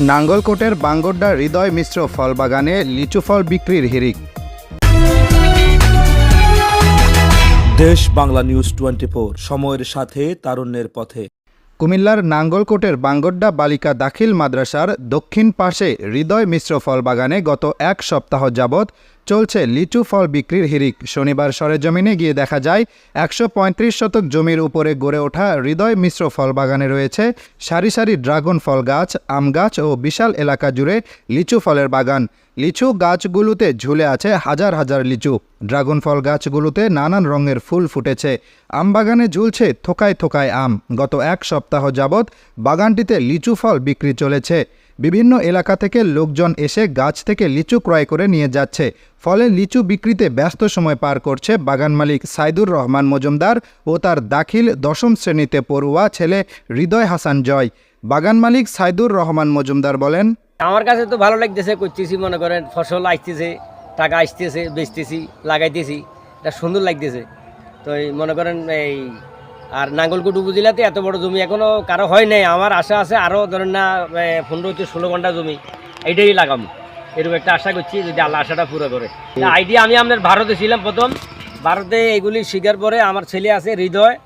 নাঙ্গলকোটের বাঙ্গোড্ডা হৃদয় মিশ্র ফল বাগানে লিচু ফল বিক্রির হিরিক দেশ বাংলা নিউজ টোয়েন্টি সময়ের সাথে তারুণ্যের পথে। কুমিল্লার নাঙ্গলকোটের বাঙ্গোড্ডা বালিকা দাখিল মাদ্রাসার দক্ষিণ পাশে হৃদয় মিশ্র ফল বাগানে গত এক সপ্তাহ যাবৎ চলছে লিচু ফল বিক্রির হিরিক। শনিবার সরেজমিনে গিয়ে দেখা যায়, একশো পঁয়ত্রিশ শতক জমির উপরে গড়ে ওঠা হৃদয় মিশ্র ফল বাগানে রয়েছে। সারি সারি ড্রাগন ফল গাছ, আম গাছ ও বিশাল এলাকা জুড়ে লিচু ফলের বাগান। লিচু গাছগুলোতে ঝুলে আছে হাজার হাজার লিচু। ড্রাগন ফল গাছগুলোতে নানান রঙের ফুল ফুটেছে। আম বাগানে ঝুলছে থোকায় থোকায় আম। গত এক সপ্তাহ যাবৎ বাগানটিতে লিচু ফল বিক্রি চলেছে। বিভিন্ন এলাকা থেকে লোকজন এসে গাছ থেকে লিচু ক্রয় করে নিয়ে যাচ্ছে। ফলে লিচু বিক্রিতে ব্যস্ত সময় পার করছে বাগান মালিক সাইদুর রহমান মজুমদার ও তার দাখিল দশম শ্রেণীতে পড়ুয়া ছেলে হৃদয় হাসান জয়। বাগান মালিক সাইদুর রহমান মজুমদার বলেন, আমার কাছে তো ভালো লাগতেছে, করতেছি, মনে করেন, ফসল আসতেছে, টাকা আসতেছে, বেচতেছি, লাগাইতেছি, এটা সুন্দর লাগতেছে। তো মনে করেন এই আর নাঙ্গলকুট উপজেলাতে এত বড় জমি এখনও কারও হয় নাই। আমার আশা আছে আরও ধরেন না পনেরো থেকে ষোলো ঘণ্টা জমি। এইটাই লাগাম। এরকম একটা আশা করছি যদি আল্লাহ আশাটা পুরো করে। আইডিয়া আমি আপনার ভারতে ছিলাম প্রথম। ভারতে এগুলি শিখার পরে আমার ছেলে আছে, হৃদয়।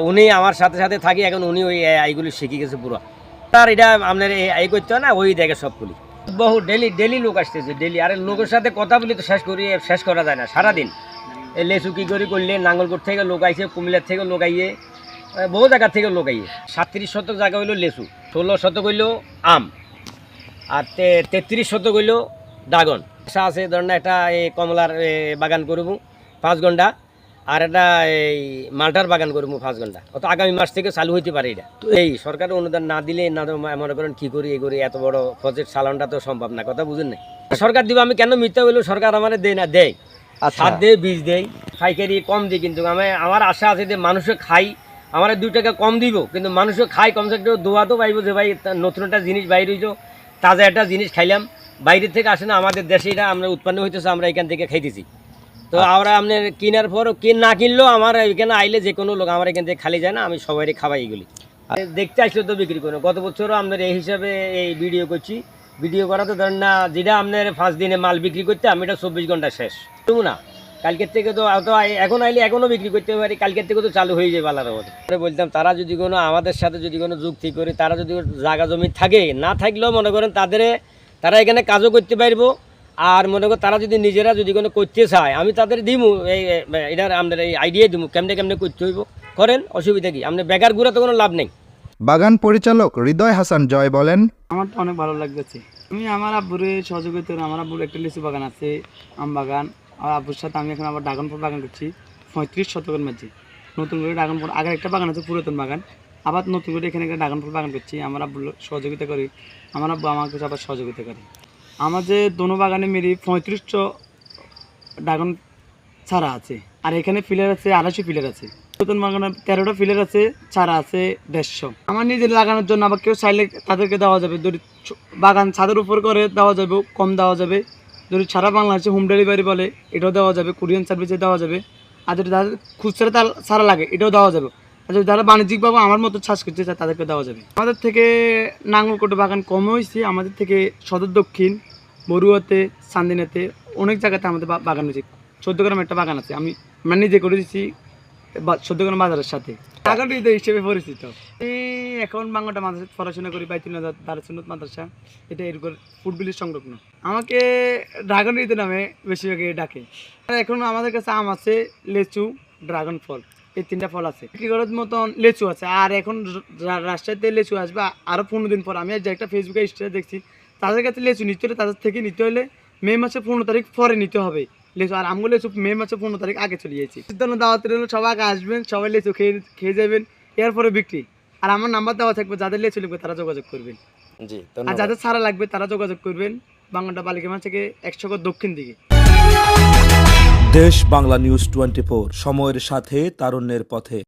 উনি আমার সাথে সাথে থাকি, এখন উনি ওই এইগুলি শিখে গেছে পুরো। তার এটা আপনার এই- করতে না, ওই দেখে সবগুলি বহু ডেলি ডেলি লোক আসতেছে ডেলি আরে লোকের সাথে কথা বলি তো শেষ করি, শেষ করা যায় না, সারাদিন। লেসু কী করে করলে নাঙ্গলকোট থেকে লোক আইছে, কুমিল্লার থেকে লোক আইয়ে বহু জায়গা থেকে লোক আইয়ে। সাতত্রিশ শতক জায়গা হইল লেসু, ষোলো শতক হইল আম, আর তে- তেত্রিশ শতক হইল ড্রাগন আশা আছে, ধরেন একটা এই কমলার বাগান করব পাঁচ ঘণ্টা, আর একটা এই মালটার বাগান করব পাঁচ ঘণ্টা। অত আগামী মাস থেকে চালু হইতে পারে এটা। তো এই সরকারের অনুদান না দিলে না মনে করেন কি করি এই করি, এত বড় প্রজেক্ট চালানোটা তো সম্ভব না, কথা বুঝেন না সরকার দিব, আমি কেন মিথ্যা বলব? সরকার আমার দেয় না, দেয়। সার দেয় বীজ দেয় পাইকারি কম দিই কিন্তু। আমি আমার আশা আছে যে মানুষে খাই আমার দুই টাকা কম দিব কিন্তু মানুষে খাই কমসে কম দোয়া তো পাইব যে ভাই নতুন একটা জিনিস বাইরে হইতো তাজা একটা জিনিস খাইলাম। বাইরে থেকে আসে না আমাদের দেশে এটা আমরা উৎপন্ন হইতেছে আমরা এখান থেকে খাইতেছি। তো আমরা আপনার কেনার পর কিন না কিনলেও আমার এখানে আইলে যে কোনো লোক আমার এখান থেকে খালি যায় না আমি সবাই খাবাই এগুলি। দেখতে আসলে তো বিক্রি করব গত বছরও আপনার এই হিসাবে এই ভিডিও করছি। ভিডিও করা তো ধরেন না যেটা আপনার ফার্স্ট দিনে মাল বিক্রি করতে আমি এটা চব্বিশ ঘণ্টা শেষ। শুনুন না? কালকের থেকে তো এখন আইলে এখনও বিক্রি করতে পারি কালকের থেকে তো চালু হয়ে যায় বালার মধ্যে পরে বলতাম তারা যদি কোনো আমাদের সাথে যদি কোনো যুক্তি করে তারা যদি জায়গা জমি থাকে না থাকলেও মনে করেন তাদের তারা এখানে কাজও করতে পারব আর মনে করো তারা যদি নিজেরা যদি কোনো করতে চায় আমি তাদের দিমু এই এটার আপনার এই আইডিয়া দিমু কেমনে কেমনে করতে হইব। করেন অসুবিধা কি? আপনি বেকার ঘুরে তো কোনো লাভ নেই। বাগান পরিচালক হৃদয় হাসান জয় বলেন আমার তো অনেক ভালো লাগতেছে। আমি আমার আব্বুরে সহযোগিতা আমার আব্বুর একটা লিচু বাগান আছে, আম বাগান। আর আব্বুর সাথে আমি এখন আবার ড্রাগন ফল বাগান করছি। পঁয়ত্রিশ শতকের মাঝে। নতুন করে ড্রাগন ফল আগের একটা বাগান আছে, পুরাতন বাগান। আবার নতুন করে এখানে একটা ড্রাগন ফল বাগান করছি। আমার আব্বুর সহযোগিতা করি। আমার আব্বু আমাকে আবার সহযোগিতা করে। আমার যে দোনো বাগানে মেরি পঁয়ত্রিশশো ড্রাগন ছাড়া আছে। আর এখানে ফিলার আছে, আড়াইশো ফিলার আছে। নতুন বাগানে তেরোটা ফিলার আছে ছাড়া আছে, দেড়শো। আমার নিজের লাগানোর জন্য আবার কেউ চাইলে তাদেরকে দেওয়া যাবে। যদি বাগান ছাদের উপর করে দেওয়া যাবে, কম দেওয়া যাবে। যদি সারা বাংলাদেশে হোম ডেলিভারি বলে, এটাও দেওয়া যাবে। কুরিয়ান সার্ভিসে দেওয়া যাবে। আর যদি তাদের খুচরা তার সারা লাগে, এটাও দেওয়া যাবে। আর যদি যারা বাণিজ্যিকভাবে আমার মতো চাষ চায় তাদেরকে দেওয়া যাবে। আমাদের থেকে নাঙ্গলকোটে বাগান কম হয়েছে। আমাদের থেকে সদর দক্ষিণ, বড়ুয়াতে, চান্দিনাতে অনেক জায়গাতে আমাদের বাগান হয়েছে। চোদ্দ গ্রাম একটা বাগান আছে। আমি মানে নিজে করে দিচ্ছি চোদ্দ গ্রাম বাজারের সাথে। বাগানটি হিসেবে পরিচিত। এখন বাংলাটা মাদ্রাসা পড়াশোনা করি বাইতুল দারসুন্নত মাদ্রাসা। এটা এরপর ফুটবিলের সংলগ্ন। আমাকে ড্রাগন ঋতু নামে বেশিরভাগ ডাকে। এখন আমাদের কাছে আম আছে, লেচু, ড্রাগন ফল। এই তিনটা ফল আছে। বিক্রি করার মতন লেচু আছে। আর এখন রাজশাহীতে লেচু আসবে আরও পনেরো দিন পর। আমি আজ একটা ফেসবুকে স্টেটাস দেখছি। তাদের কাছে লেচু নিতে হলে, তাদের থেকে নিতে হলে মে মাসে পনেরো তারিখ পরে নিতে হবে। লেচু আর আমগুলো লেচু মে মাসে পনেরো তারিখ আগে চলে যাচ্ছি সিদ্ধান্ত দাওয়াতের হলো সবাই আগে আসবেন সবাই লেচু খেয়ে খেয়ে যাবেন এরপরে বিক্রি। আর আমার নাম্বার দেওয়া থাকবে যাদের লেচু লাগবে তারা যোগাযোগ করবেন। জি আর যাদের সারা লাগবে তারা যোগাযোগ করবেন বাংলাটা বালিকা মাছ থেকে একশো দক্ষিণ দিকে। দেশ বাংলা নিউজ টোয়েন্টি সময়ের সাথে তারুণ্যের পথে।